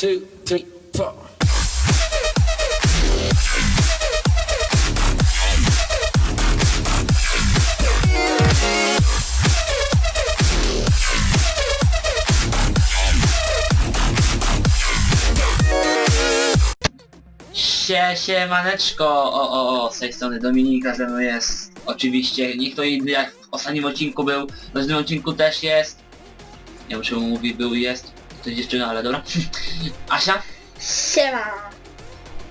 two, three, four. Sie, siemaneczko, o, o, o, z tej strony Dominika ze mną jest, oczywiście, nie kto inny jak w ostatnim odcinku był, w następnym odcinku też jest, nie wiem czemu mówi był i jest, to jest dziewczyna, ale dobra, Asia, Siema.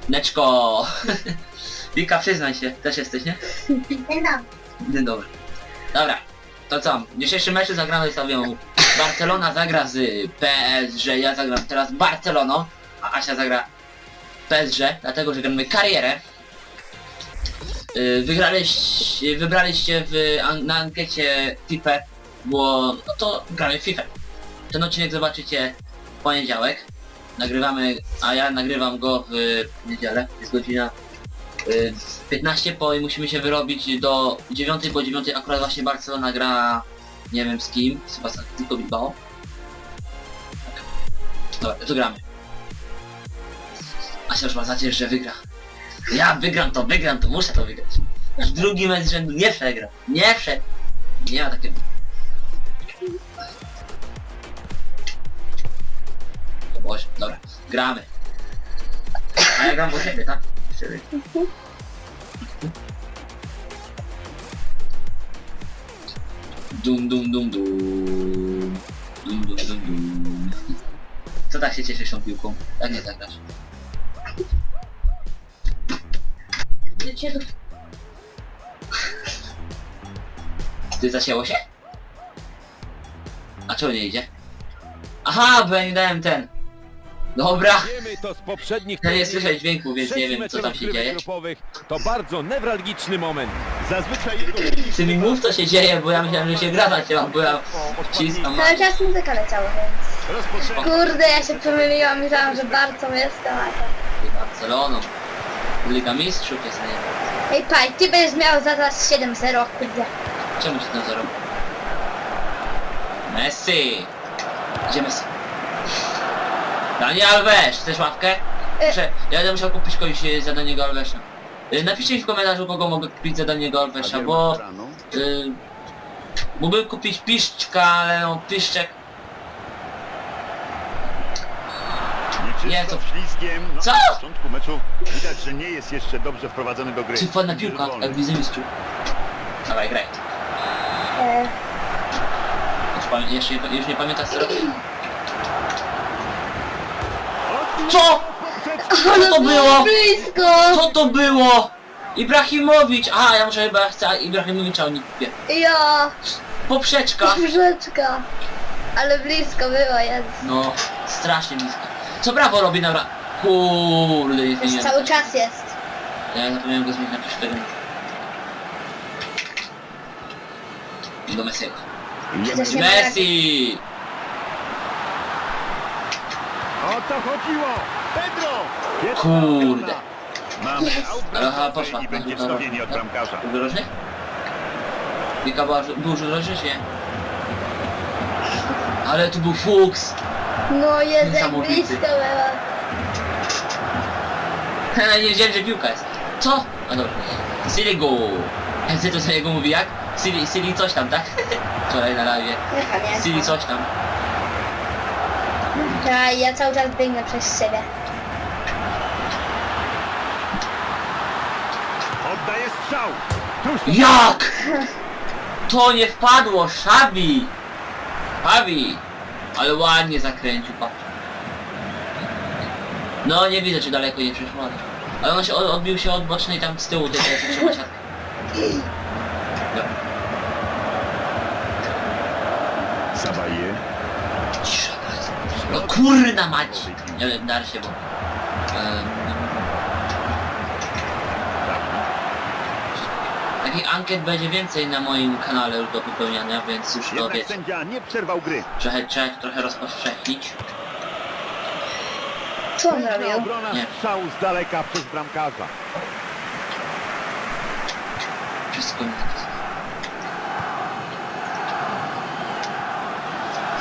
Neczko, Wika przyznaj się, też jesteś, nie? Dzień Dzień dobry. Dobra, to co? W dzisiejszym meczu zagramy sobie Barcelona zagra z PSG, ja zagram teraz Barceloną, a Asia zagra PSG, dlatego że gramy karierę. Yy, Wygraliście, wybraliście w, an, na ankiecie FIFA, było, no to gramy w FIFA. Ten odcinek zobaczycie w poniedziałek. Nagrywamy, a ja nagrywam go w niedzielę, jest godzina y, 15 po i musimy się wyrobić do 9 po 9 akurat właśnie Barcelona gra nie wiem z kim, chyba z tylko Bilbao. Dobra, to gramy. Asia już ma nadzieję, że wygra. Ja wygram to, wygram to, muszę to wygrać. Już drugi mecz z rzędu nie przegra. Nie prze... Nie ma takiego. O Boże, dobra, gramy. A ja gram w siebie, tak? Siebie. Dum dum dum dum. Dum dum dum dum. Co tak się cieszysz tą piłką? Jak nie zagrasz? Ty zasięło się? A czemu nie idzie? Aha, bo ja nie dałem ten. Dobra. Wiemy to z poprzednich Ja nie słyszę dźwięku, więc nie wiem co tam się dzieje. grupowych To bardzo newralgiczny moment. Zazwyczaj jego Ty mi mów co się dzieje, bo ja myślałem, że się gra zacięła, bo ja wciskam. Cały czas muzyka leciała, więc... Kurde, ja się pomyliłam, myślałam, że bardzo jestem, a to... Barceloną. Liga Mistrzów jest, nie. Ej, Paj, ty będziesz miał zaraz 7-0, kurde. Czemu ci to zero? Messi! Gdzie Messi? Dani Alves! Chcesz łapkę? Prze ja będę musiał kupić kogoś e, za Daniego Alvesa. E, Napiszcie mi w komentarzu, kogo mogę kupić za Daniego Alvesa, bo... Y, mógłbym kupić piszczka, ale no piszczek... Nie, to ślizgiem. No, Co? Na początku meczu widać, że nie jest jeszcze dobrze wprowadzony do gry. Czy ładna piłka, Wolny. jak widzę mistrzu. Dawaj, graj. E, Już, pamię- jeszcze, nie- już nie pamiętasz co? Co? Co to było? blisko! Co to było? Ibrahimowicz! A, ja muszę chyba chcę Ibrahimowicza o kupię. Ja, Poprzeczka! poprzeczka. Ale blisko było, jest. No, strasznie blisko. Co brawo robi na bra... Kurde, nie Już cały czas jest. Ja zapomniałem go zmienić na. I do Messiego. Messi! O to chodziło! Pedro! Jest Kurde. Mamy aut Ale aha, poszła. i będzie Dobra. wznowienie od bramkarza. Był rożny? Wika była, był rożny, czy nie? Ale tu był fuks! No jak Niesamowity. blisko było. nie wiedziałem, że piłka jest. Co? A dobra. Siligu! Ty to sobie jego mówi jak? Sili, Sili coś tam, tak? Wczoraj na live. Sili coś tam. Ja, ja cały czas biegnę przez siebie. Oddaje strzał! Tuż Jak? To nie wpadło, Szabi! Szabi! Ale ładnie zakręcił, patrz. No nie widzę, czy daleko nie przyszło. ale- on się od- odbił się od bocznej tam z tyłu, tej tej trzyma siatkę. Dobra, Zabaje. cisza teraz. No kurna mać! Nie wiem, dar się, bo... em, Takich ankiet będzie więcej na moim kanale już do wypełniania, więc już to Jednak wiecie. sędzia nie przerwał gry. Trochę, trzeba trochę rozpowszechnić. Co on Piękna robił? obrona Nie. strzał z daleka przez bramkarza. Wszystko mi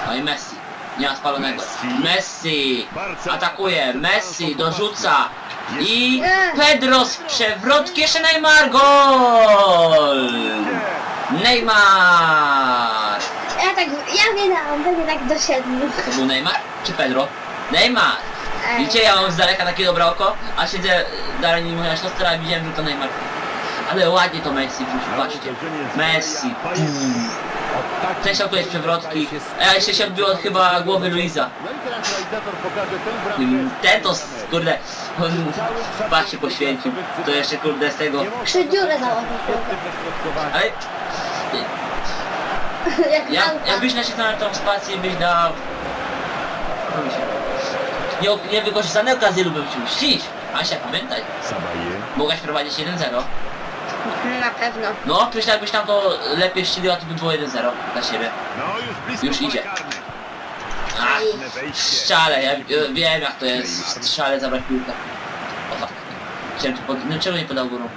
No i Messi. Nie ma spalonego. Messi. Atakuje. Messi dorzuca. I. Pedro z przewrotki. Jeszcze Neymar. Gol! Neymar. Ja tak, ja nie dałam, pewnie tak do siedmiu. To był Neymar czy Pedro? Neymar. Ej. Widzicie, ja mam z daleka takie dobre oko, a siedzę dalej nie moja siostra i widziałem, że to Neymar. Ale ładnie to Messi wrzucił, patrzcie. Messi. Pum. Ten się tu jest przewrotki. A jeszcze się odbiło od chyba głowy Luisa. No tę Mm. Ten to, kurde, on chyba się poświęcił. To jeszcze kurde z tego. Przy dziurę założył Ale Jak ja, jakbyś nacisnął na tą spację, byś dał... Nie, nie wykorzystane okazje lubią się mścić. Asia, pamiętaj. Mogłaś prowadzić 1-0. Mhm, Na pewno. No, przecież jakbyś tam to lepiej ściliła, to by było 1-0 dla siebie. No już blisko Już pole idzie. karne. Wejście. strzale, ja ja wiem jak to jest strzale zabrać piłkę. O tak. Chciałem tu pod... No czemu nie podał górą?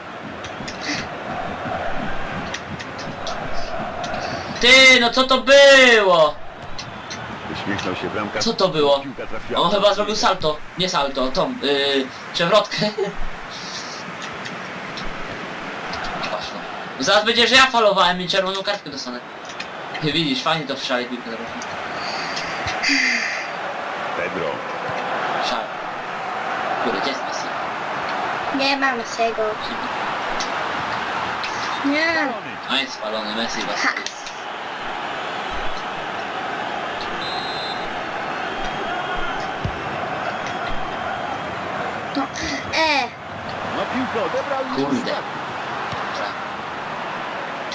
Ty, no co to było? Uśmiechnął się bramka. Co to było? Piłka trafiła. On chyba zrobił salto. Nie salto, tą, yy, przewrotkę. Właśnie. Zaraz będzie, że ja falowałem i czerwoną kartkę dostanę. Widzisz, fajnie to w szale piłkę. Pedro. Szale. Kurde, gdzie jest Messi? Nie mam tego. Nie. A jest spalony, Messi was. Ha. No. E, No piłkę odebrał i Kurde.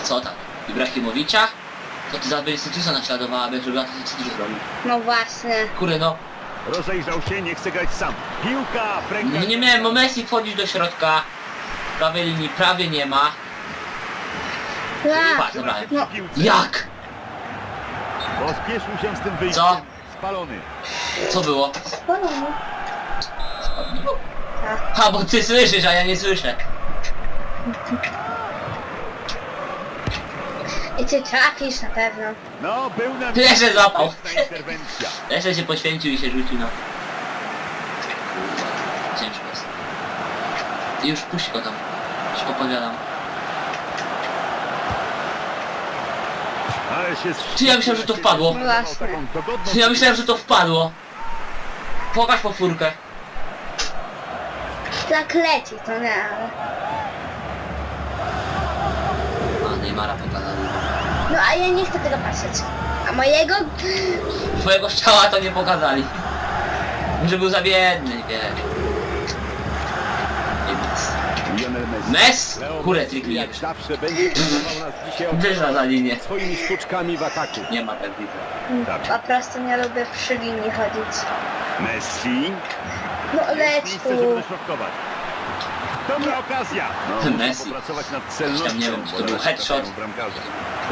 Co tam? Ibrahimowicza? To ty zaraz będziesz Sytusa naśladowała, aby zrobiła to, co ty zrobił. no właśnie. Kurde no, Rozejrzał się, nie chce grać sam. Piłka rękach. no nie miałem, bo Messi wchodzić do środka. Prawej linii prawie nie ma. Patrz, dobra. No. Jak? Pospieszył się z tym wyjściem. Co? Spalony. Co było? Spalony. Tak. Ha, bo ty słyszysz, a ja nie słyszę. I ty trafisz na pewno. No, był na Jeszcze złapał. Mocna interwencja. Jeszcze się poświęcił i się rzucił na... Kurwa, ciężko jest. Już puść go tam. Już opowiadam. Ale się Ty, ja myślałem, że to wpadło. Właśnie. Taką dogodną Ja myślałem, że to wpadło. Pokaż powtórkę. Tak leci, to nie, ale... A, Neymara. No a ja nie chcę tego patrzeć. A mojego? Twojego strzała to nie pokazali. Że był za biedny, wiesz. Lionel Messi. Mes! Kurde. Jak zawsze będzie próbował nas dzisiaj Wyża za linię. Swoimi sztuczkami w ataku. Nie ma pewnie. Po prostu nie lubię przy linii chodzić. Messi. No leć miejsce, żeby tu. dośrodkować. Dobra okazja. No, Messi. Nad celnością. Tam nie wiem, czy to był headshot.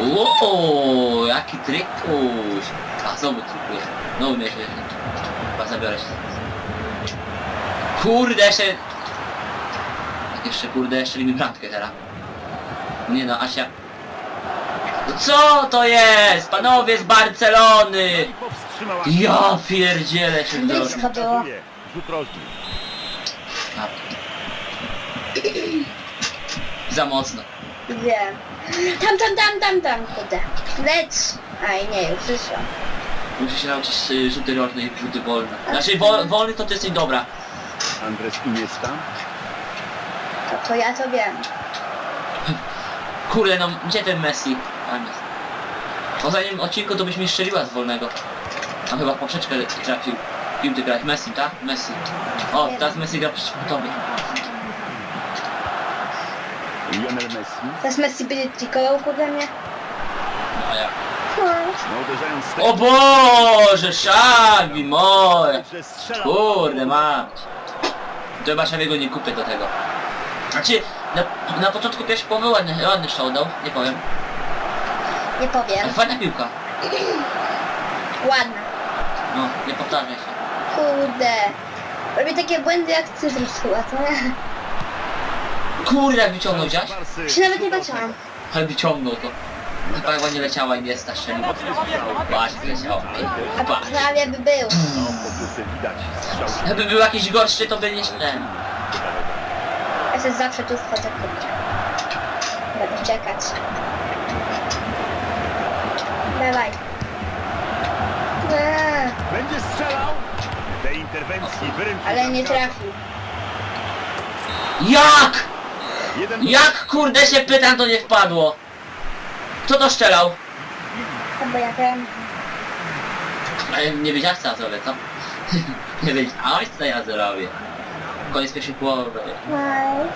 Ooo, jaki trykuś. A znowu trykuje. No umie się. Chyba zabiorę się. Kurde, jeszcze... Tak jeszcze, kurde, jeszcze mi bramkę teraz. Nie no, Asia. No co to jest? Panowie z Barcelony! No. Ja pierdzielę się drodze. Blisko było. Rzut rożny. Za mocno. Wiem. Tam, tam, tam, tam, tam, kurde. Leć. Aj, nie, już wyszłam. Muszę się nauczyć y, rzuty rożne i rzuty wolne. Znaczy wol, wolny to ty jesteś dobra. Andres Iniesta. To, to ja to wiem. Kurde no, gdzie ten Messi? A nie. Po zanim odcinku to byś mi strzeliła z wolnego. A chyba poprzeczkę trafił. Kim ty grać? Messi, tak? Messi. O, teraz Messi gra przeciwko tobie. Lionel Messi. Teraz Messi będzie trikował kurde mnie. No ja. No. No z O Boże, Szabi moje! że strzelał. Kurde mać. To chyba Szabiego nie kupię do tego. Znaczy, na, na początku pierwszy połowy ładny, ładny show dał, nie powiem. Nie powiem. Ale fajna piłka. Ładna. No, nie powtarzaj się. Kurde. Robię takie błędy jak chyba, co nie? Kurde, jak wyciągnął? Barsy Się nawet nie patrzyłam. Ale wyciągnął to. Chyba chyba nie leciała i nie jest ta strzał. Właśnie leciała. A Patrz. prawie by był. No, Gdyby był jakiś gorszy, to by nie ten. Ja się zawsze tu wchodzę kurczę. Będę czekać. Dawaj. Eee, Będzie strzelał. Tej interwencji wyręczył. ale nie trafił. Jak? Jeden Jak kurde się pytam, to nie wpadło. Kto to strzelał? Albo ja wiem. Ale nie wiedziałeś co ja zrobię, co? nie wiedziałeś co ja zrobię. Koniec pierwszej połowy. Nice.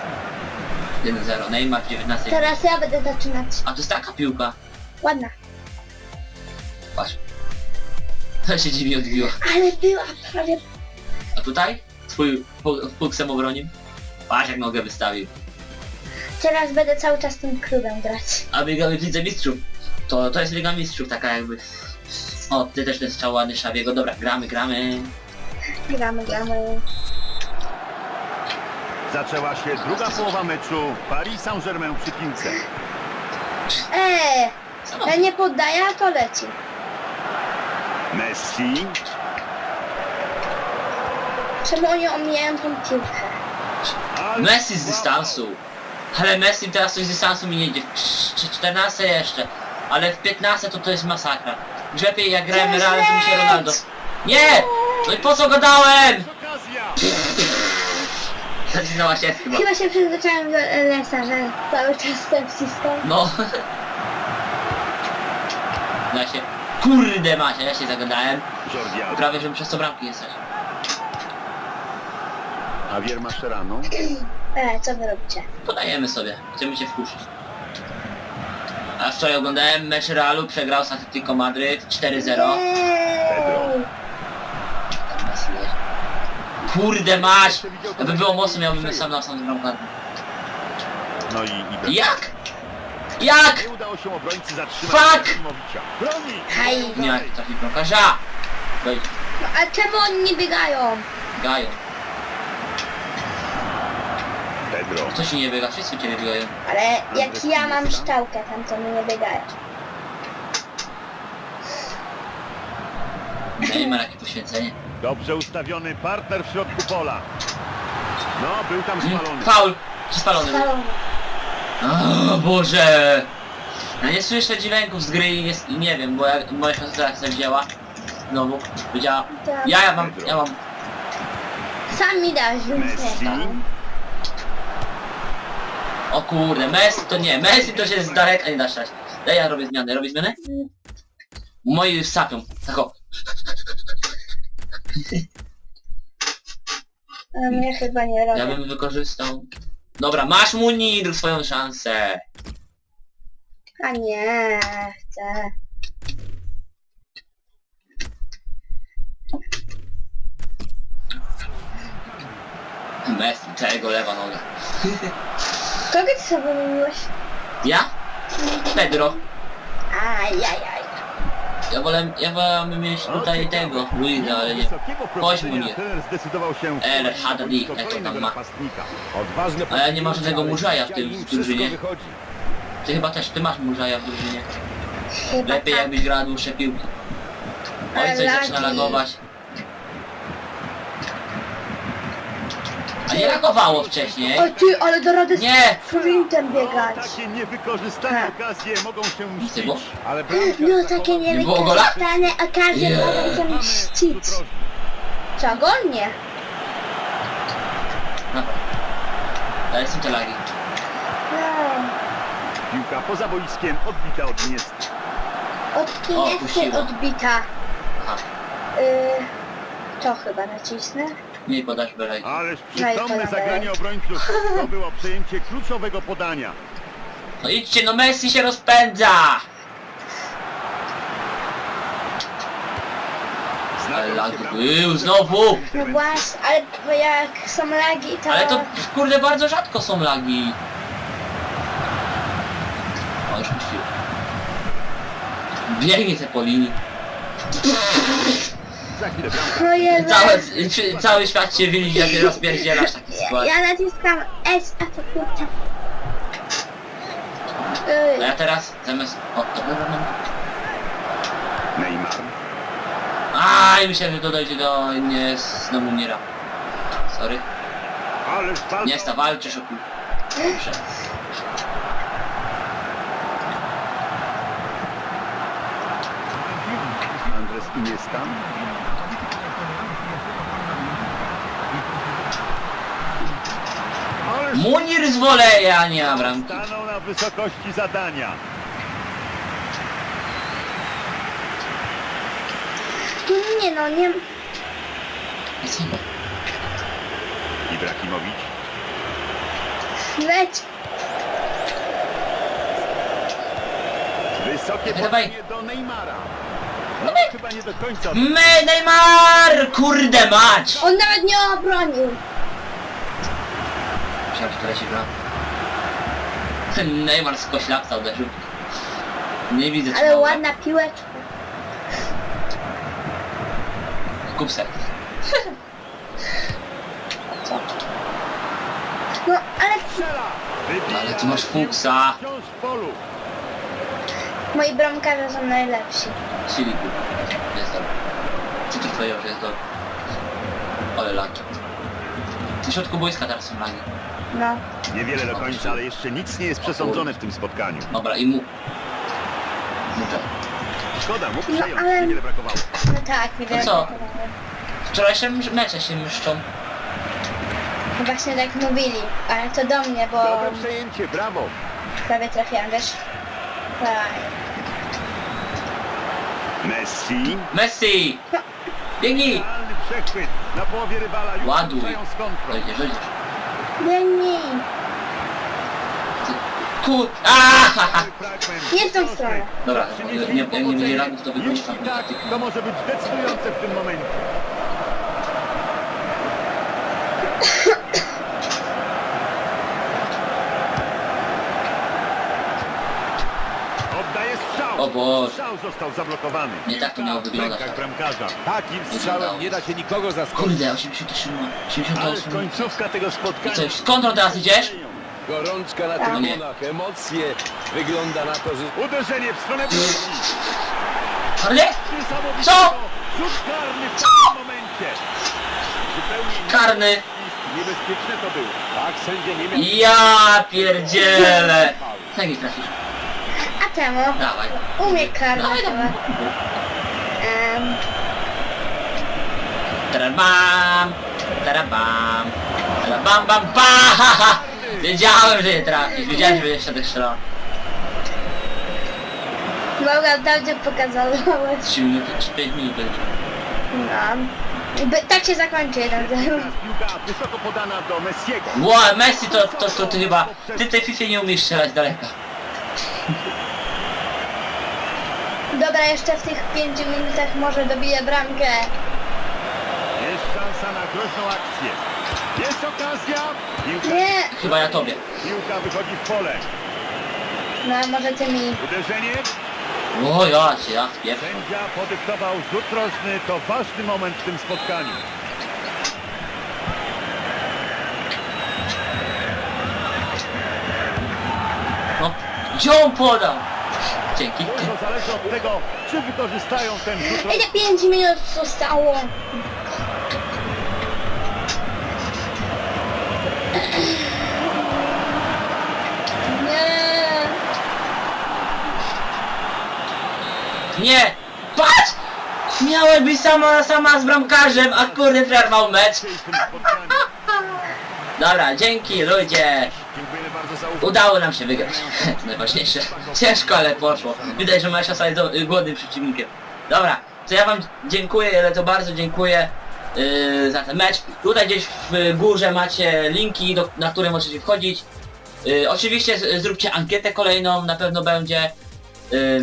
1-0. Neymar w 19. Teraz ja będę zaczynać. A to jest taka piłka. Ładna. Patrz. To się dziwnie odbiło. Ale była prawie... A tutaj? Twój fuksem obronił? Patrz jak nogę wystawił. Teraz będę cały czas tym klubem grać. A biegamy w Lidze Mistrzów. To, to jest Liga Mistrzów, taka jakby... O, ty też ten strzał ładny Szawiego. Dobra, gramy, gramy. Gramy, gramy. Zaczęła się druga połowa meczu. Paris Saint-Germain przy piłce. Eee, Co? ja nie poddaję, a to leci. Messi. Czemu oni omijają tą piłkę? Messi z wow. dystansu. Ale Messi teraz coś z dystansu mi nie idzie. W 14 jeszcze. Ale w 15 to to jest masakra. Już lepiej jak grałem Realem to mi się! Ronaldo. Nie! No i po co go dałem? Zaczynała się chyba. Chyba się przyzwyczaiłem do Lesa, że cały czas ten wciskam. No. Ja się... Kurde macie, ja się zagadałem. Jordi Alba. Prawie, żebym przez to bramki jesteś. Javier Mascherano. Eee, co wy robicie? Podajemy sobie. Chcemy się wkurzyć. A wczoraj oglądałem mecz Realu, przegrał z Atletico Madryt 4-0. Eee, Kurde mać! Jakby było mocno, miałbym sam na sam bramkę. No i, i Jak? Jak? Nie udało się obrońcy zatrzymać Fuck! Broni! Haj. Nie trafi bramkarza! No, a czemu oni nie biegają? gają. Pedro. Kto się nie biega? Wszyscy ciebie biegają. Ale jak ja mam szczałkę tam, to mi nie biegają. Neymar, jakie poświęcenie. Dobrze ustawiony partner w środku pola. No, był tam spalony. Faul! Czy spalony był? Spalony. O Boże! Ja nie słyszę dźwięków z gry i nie, i nie wiem, bo ja, moja siostra jak sobie wzięła znowu, powiedziała Tak. ja, ja mam, ja mam, Sam mi dasz, więc nie Messi. O kurde, Messi to nie, Messi to się z daleka nie da strzelać. Daj ja robię zmianę, robię zmianę? Moi już sapią, tak o. A mnie chyba nie Ja robię. bym wykorzystał... Dobra, masz Munir swoją szansę. A nie, chcę. Messi, czego lewa noga. Kogo ty sobie wymieniłeś? Ja? Pedro. Ajajaj. Ja wolę, ja wolę mieć tutaj tego, Luida, ale nie. Chodź, zdecydował się El spokojnego jak to tam ma. A ja nie mam podjęcie, żadnego Murzaja w tym im drużynie. Ty chyba też, ty masz Murzaja w drużynie. Lepiej tak. jakbyś grała dłuższe piłki. Oj, coś zaczyna lagować. A nie lagowało wcześniej. O ty, ale do rady Nie! z sprintem biegać. Takie niewykorzystane Tak. okazje mogą się mścić. było? Ale bramkarz No takie zachował- Nie było gola? niewykorzystane okazje Nie. mogą się mścić. Co, gol nie? Dobra. Ale są te lagi. No. Piłka poza boiskiem odbita od Iniesty. Od O, puściła. odbita. Aha. Y, to chyba nacisnę. Nie podasz belej. Ależ No przytomne zagranie obrońców. To było przejęcie kluczowego podania. No idźcie, no Messi się rozpędza! Ale lag był znowu! No właśnie, ale bo jak są lagi to... Ale to kurde bardzo rzadko są lagi. O, już puścił. Biegnie te po linii. Za chwilę bramka. No Jezu. Cały, czy- cały świat się widzi, jak rozpierdzielasz takie Ja, ja naciskam S, a to kurczę. A ja teraz zamiast... O, to... Neymar. Aj, myślałem, że to dojdzie do... Nie, znowu nie ram. Sorry. Ależ. Nie, sta walczysz o kul... Dobrze. Andres Iniesta. Ależ Munir z woleja, nie ma bramki. stanął na wysokości zadania. Nie no, nie... Ibrahimowicz. Leć. Wysokie Dawaj. podanie do Neymara. No chyba nie do końca. My, Neymar! Kurde mać! On nawet nie obronił. Myślałem, że to leci bram. Neymar z koślapca uderzył. Nie widzę czy Ale mała. ładna piłeczka. Kup se. Co? No, ale Ale ty masz fuksa. Moi bramkarze są najlepsi. Siliku. Jest dobry. Co ty powiedział, że jest dobry? Ale laki. W środku boiska teraz są lagi. No. Niewiele do końca, ale jeszcze nic nie jest przesądzone w tym spotkaniu. Dobra, i mu... Muszę. Szkoda, mógł No, przejąć, ale- niewiele brakowało. No tak, nie wiem. co? Wczorajsze mecze się myszczą. No Właśnie tak mówili, ale to do mnie, bo Dobre przejęcie, brawo. prawie trafiłam, wiesz? Tak. Messi. Messi! Biegnij! Idealny przechwyt na połowie rywala. Już Ładuj. ruszają z kontrą. Dojdziesz, dojdziesz. Kur... Aaaa! Fragment. Nie w tą stronę. Dobra, jak nie, jak nie będzie lagów, to Jeśli tam. tak, to może być decydujące w tym momencie. Oddaje strzał. O Boże. Strzał został zablokowany. Nie tak to miało W wyglądać. rękach bramkarza. Takim strzałem nie da się nikogo zaskoczyć. Kurde, 87, Ale 88. końcówka tego I spotkania. co, już z kontrą teraz idziesz? Gorączka na Tak. trybunach, emocje. Wygląda na to, że Uderzenie w stronę bramki. Co? Rzut karny w momencie. Zupełnie Karny. niebezpieczne to było. tak sędzia nie miał... Ja pierdzielę! Jak ich trafisz? Temu Dawaj. umie karne Dawaj, dawaj. Em, Tarabam! Tarabam! Tarabam, bam, bam! Wiedziałem, że nie trafisz. Wiedziałem, że będziesz środek strzelał. Mogła dobrze pokazałeś. 3 minuty, czy 5 minut będzie. No. By, tak się zakończy 1-0. Teraz piłka wysoko podana do Messiego. Ło, Messi to, to, to ty chyba... Ty tej FIFA nie umiesz strzelać daleko. Dobra, jeszcze w tych 5 minutach może dobiję bramkę. Jest szansa na groźną akcję. Jest okazja. Piłka, Nie, Chyba ja tobie. piłka wychodzi w pole. no może ty mi. Uderzenie. O, ja cię, ja. Sędzia podyktował rzut rożny. To ważny moment w tym spotkaniu. No, gdzie on podał? Dzięki. Dużo zależy od tego, czy wykorzystają ten rzut. Ile 5 minut zostało? Nie. Nie! Patrz! Miałem być sama sama z bramkarzem, a kurde przerwał mecz. Dobra, dzięki ludzie. Dziękujemy bardzo za uwagę. Udało nam się wygrać. Najważniejsze. Ciężko, ale poszło. Widać, że Masza jest do- głodnym przeciwnikiem. Dobra, to ja wam dziękuję, ale to bardzo dziękuję yy, za ten mecz. Tutaj gdzieś w górze macie linki, do, na które możecie wchodzić. Yy, oczywiście z, zróbcie ankietę kolejną, na pewno będzie. Yy,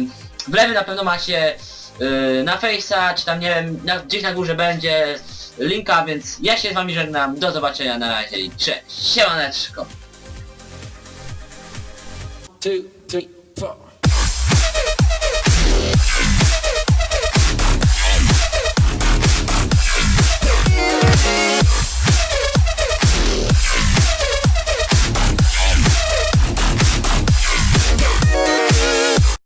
w lewym na pewno macie na Face'a, czy tam nie wiem, na, gdzieś na górze będzie linka, więc ja się z wami żegnam. Do zobaczenia na razie i cześć. Siemaneczko. Two,